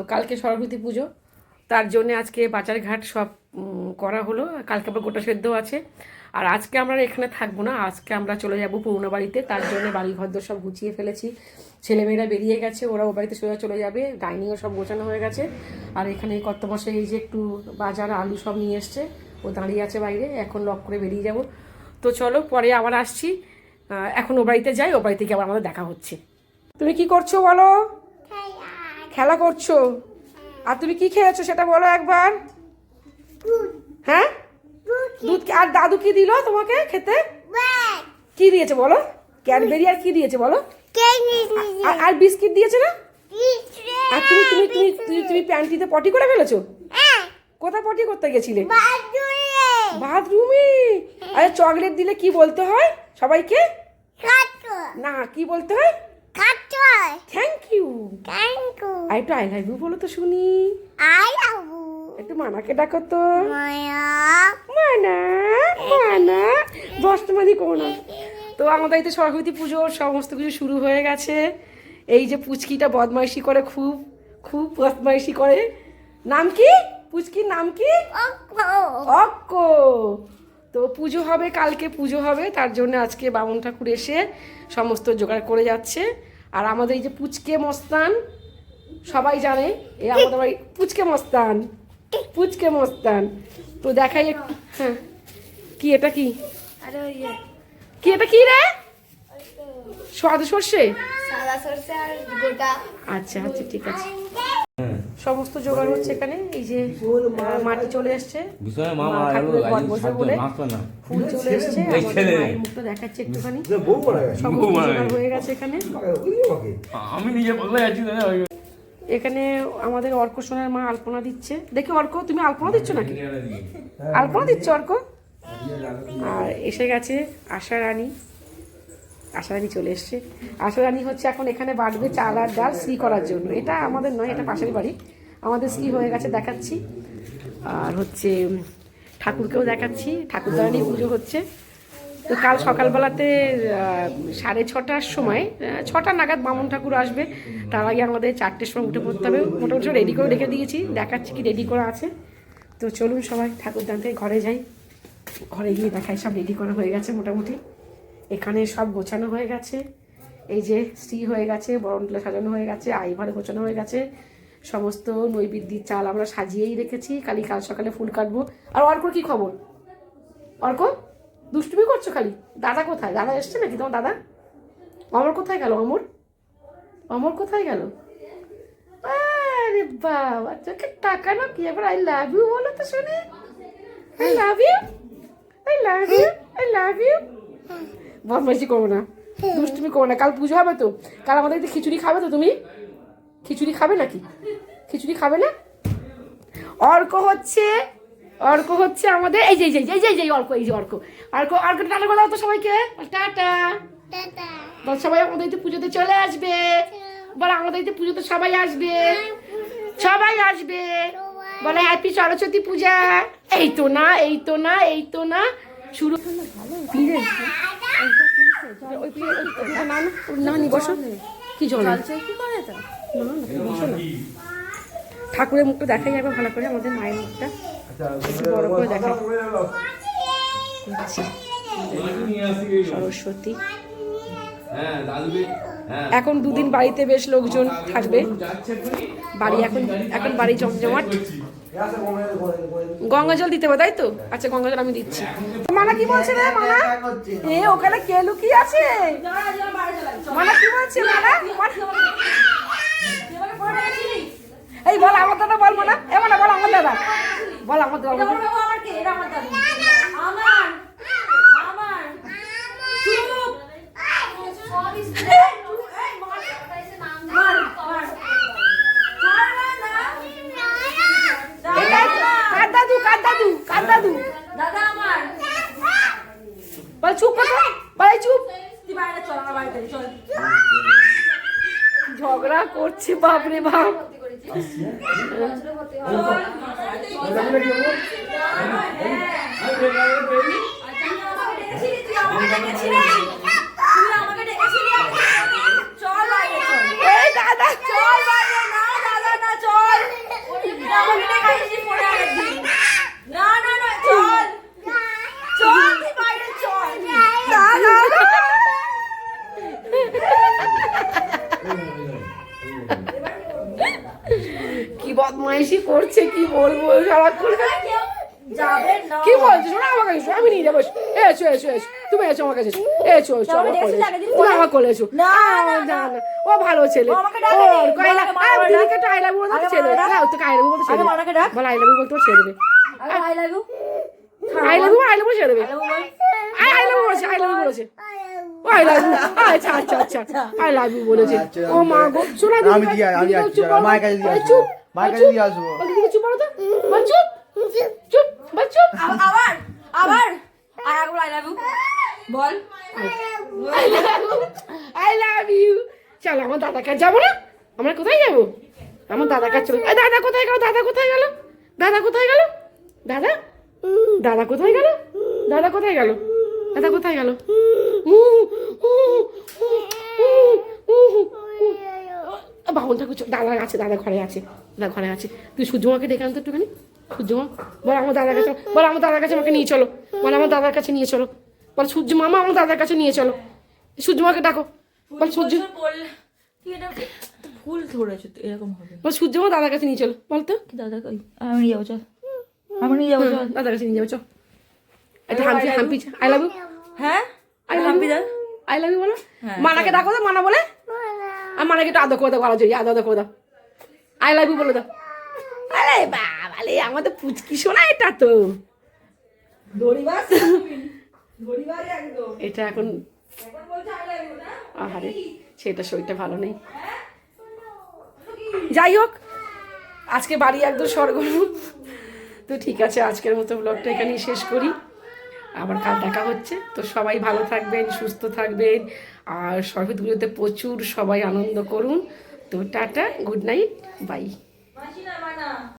তো কালকে সরস্বতী পুজো। তার জন্য আজকে বাজার ঘাট সব করা হলো। কালকে আবার গোটা সেদ্ধ আছে। আর আজকে আমরা এখানে থাকব না। আজকে আমরা চলে যাব পুরোনো বাড়িতে। তার জন্য বাড়ি ঘর দর সব গুছিয়ে ফেলেছি। ছেলেমেয়েরা বেরিয়ে গেছে। ওরা ও বাড়িতে সোজা চলে যাবে। ডাইনিংও সব গোছানো হয়ে গেছে। আর এখানে মাসে এই যে একটু বাজার, আলু সব নিয়ে এসছে। ও দাঁড়িয়ে আছে বাইরে। এখন লক করে বেরিয়ে যাব। তো চলো, পরে আবার আসছি। এখন ও বাড়িতে যাই। ও বাড়ি থেকে আবার আমাদের দেখা হচ্ছে। তুমি কি করছ বলো? খেলা করছ? আর তুমি কি খেয়েছো সেটা বলো একবার। হ্যাঁ? দুধ আর দাদু কি দিল তোমাকে খেতে? কি দিয়েছে বলো? ক্যাডবেরি আর কি দিয়েছে বলো? আর বিস্কিট দিয়েছে না? আর তুমি তুমি তুমি তুমি তুমি প্যান্টিতে পটি করে ফেলেছো? কোথায় পটি করতে গেছিলে? বাথরুমে। আরে চকলেট দিলে কি বলতে হয় সবাইকে? না কি বলতে হয়? থ্যাংক ইউ আর একটু আই লাভ ইউ বলো তো শুনি। একটু মানাকে ডাকো তো। মানা মানা। বস্তমাদি করো না তো আমাদের তো সরস্বতী পুজোর সমস্ত কিছু শুরু হয়ে গেছে। এই যে পুচকিটা বদমাইশি করে খুব খুব বদমাইশি করে। নাম কি? পুচকির নাম কি? অক্ক। তো পুজো হবে কালকে পুজো হবে তার জন্য আজকে বামুন ঠাকুর এসে সমস্ত জোগাড় করে যাচ্ছে। আর আমাদের এই যে পুচকে মস্তান সবাই জানে এ আমাদের বাড়ি পুচকে মস্তান পুচকে মস্তান। তো দেখাই একটু হ্যাঁ। কি এটা কি? কি এটা কি রে? সাদা সর্ষে? সাদা সর্ষে আর গোটা। আচ্ছা আচ্ছা ঠিক আছে। সমস্ত জোগাড় হচ্ছে এখানে এই যে মাটি চলে এসছে। বসে বলে না ফুল চলে এসছে এই ছেলে। মায়ের মুখটা দেখাচ্ছে একটুখানি। বউ মারা গেছে। সমস্ত বউ মারা জোগাড় হয়ে গেছে এখানে। আমি নিজে পাগলা যাচ্ছি এখানে আমাদের অর্ক সোনার মা আলপনা দিচ্ছে। দেখি অর্ক তুমি আলপনা দিচ্ছ নাকি? আলপনা দিচ্ছ। অর্ক? আর এসে গেছে আশা রানী। আশা রানী চলে এসছে। আশা রানী হচ্ছে এখন এখানে বাড়বে চাল আর ডাল সি করার জন্য। এটা আমাদের নয় এটা পাশের বাড়ি। আমাদের শ্রী হয়ে গেছে দেখাচ্ছি। আর হচ্ছে ঠাকুরকেও দেখাচ্ছি। ঠাকুর দ্বারা পুজো হচ্ছে। তো কাল সকালবেলাতে সাড়ে ছটার সময় ছটা নাগাদ বামুন ঠাকুর আসবে। তার আগে আমাদের চারটের সময় উঠে পড়তে হবে। মোটামুটি রেডি করে রেখে দিয়েছি। দেখাচ্ছি কি রেডি করা আছে। তো চলুন সবাই ঠাকুর দান থেকে ঘরে যাই। ঘরে গিয়ে দেখাই, সব রেডি করা হয়ে গেছে মোটামুটি। এখানে সব গোছানো হয়ে গেছে। এই যে স্ত্রী হয়ে গেছে বরণগুলো সাজানো হয়ে গেছে, আইভার গোছানো হয়ে গেছে। সমস্ত নৈবেদ্যির চাল আমরা সাজিয়েই রেখেছি। কালি কাল সকালে ফুল কাটবো। আর অর্কর কি খবর? অর্ক, দুষ্টুমি করছ খালি? দাদা কোথায়? দাদা এসছে নাকি তোমার দাদা? অমর কোথায় গেল অমর? অমর কোথায় গেল? আরে বাবা, চোখে টাকা না কি? এবার আই লাভ ইউ বলো তো শুনে। I love you I love you I love you বদমাইশি করো না। দুষ্টুমি করো না। কাল পুজো হবে তো? কাল আমাদের খিচুড়ি খাবে তো তুমি? খিচুড়ি খাবে নাকি? খিচুড়ি খাবে না? অর্ক হচ্ছে অর্ক হচ্ছে আমাদের এই যে এই যে এই যে এই যে অর্ক এই যে অর্ক। অর্ক অর্ক টাটা দাও তো সবাইকে। টাটা। বল সবাই আমাদের এই পুজোতে চলে আসবে। বল আমাদের এই পুজোতে সবাই আসবে। সবাই আসবে। বলে হ্যাপি সরস্বতী পূজা। এই তো না এই তো না এই তো না। শুরু। না বসো। কি জল? কি করে তো। ঠাকুরের মুখটা দেখাই একবার ভালো করে আমাদের মায়ের মুখটা বড় করে দেখাই আচ্ছা, সরস্বতী হ্যাঁ হ্যাঁ এখন দুদিন বাড়িতে বেশ লোকজন থাকবে বাড়ি এখন এখন বাড়ি জমজমাট গঙ্গা জল দিতে হবে তাই তো আচ্ছা গঙ্গা জল আমি দিচ্ছি মানা কি বলছে রে মানা এ ওখানে কে লুকিয়ে আছে মানা কি বলছে মানা এই বল আমার দাদা বল মানা এ মানা বল আমার দাদা। বল আমার দাদা আমার বল। চুপ কর বল চুপ। তুই বাইরে চল আমার বাড়িতে চল। ঝগড়া করছি বাপরে বাপ। তুই আমাকে ডেকেছিলি তুই আমাকে ডেকেছিলি চল বাইরে চল এই দাদা চল বাইরে না দাদা না চল বদমাইশি করছে কি বলব সারাক্ষণ কি বলছো শোনো আমার কাছে আমি নিয়ে যাব এসো এসো এসো তুমি এসো আমার কাছে এসো এসো। তুমি আমার কোলে এসো না, ও ভালো ছেলে ও। দিদিকে তো আই লাভ ইউ বলতে দেবে না। হ্যাঁ আই লাভ ইউ বলতে ছেড়ে দেবে বল আই লাভ ইউ বলতে ওর দেবে I love you I love you I love you ছেড়ে দেবে আই আই লাভ ইউ বলেছে আই লাভ ইউ বলেছে আই লাভ ইউ আচ্ছা আচ্ছা আচ্ছা আই লাভ ইউ বলেছে আচ্ছা, ও মা গো শোনা আমি আমি কাছে চুপ মায়ের কাছে দিয়ে আসব। চুপ করো তো। বল চুপ চুপ আবার আবার আর একবার আই লাভ ইউ। বল। আই লাভ ইউ চলো আমার দাদার কাছে যাব না? আমরা কোথায় যাব? আমার দাদার কাছে চলো। দাদা কোথায় গেল? দাদা কোথায় গেল? দাদা কোথায় গেল? দাদা? দাদা কোথায় গেল? দাদা কোথায় গেল? দাদা কোথায় গেল? বাবন ঠাকুর দাদা আছে দাদা ঘরে আছে। দাদা ঘরে আছে। তুই সূর্যমাকে ডেকে আনতো একটুখানি? সূর্যমা বল আমার দাদার কাছে বল আমার দাদার কাছে আমাকে নিয়ে চলো। বল আমার দাদার কাছে নিয়ে চলো। বল সূর্য মামা আমার দাদার কাছে নিয়ে চলো। সূর্যমাকে ডাকো। বল সূর্য এটা ভুল ধরেছো? এরকম হবে। বল সূর্যমা দাদার কাছে নিয়ে চলো। বল তো। দাদা কই? আমি নিয়ে যাব চল। আমি নিয়ে যাব চল। দাদার কাছে নিয়ে যাব চল। একটা হাম্পি হাম্পি আই লাভ ইউ হ্যাঁ? I love you I love you বলো। মানাকে ডাকো তো মানা বলে। আর মানাকে একটু আদর করে দাও গলা জড়িয়ে আদর করে দাও। আই লাভ ইউ বলে দাও। আরে বাবালে আমাদের পুচকি শোনা এটা তো। এটা এখন এখন বলছে আই লাভ ইউ না? আহারে সেটা শরীরটা ভালো নেই। যাই হোক আজকে বাড়ি একদম সরগরম তো ঠিক আছে আজকের মতো ব্লগটা এখানেই শেষ করি। আবার কাল দেখা হচ্ছে। তো সবাই ভালো থাকবেন সুস্থ থাকবেন। আর সরস্বতী পুজোতে প্রচুর সবাই আনন্দ করুন। তো টাটা গুড নাইট বাই মাসি না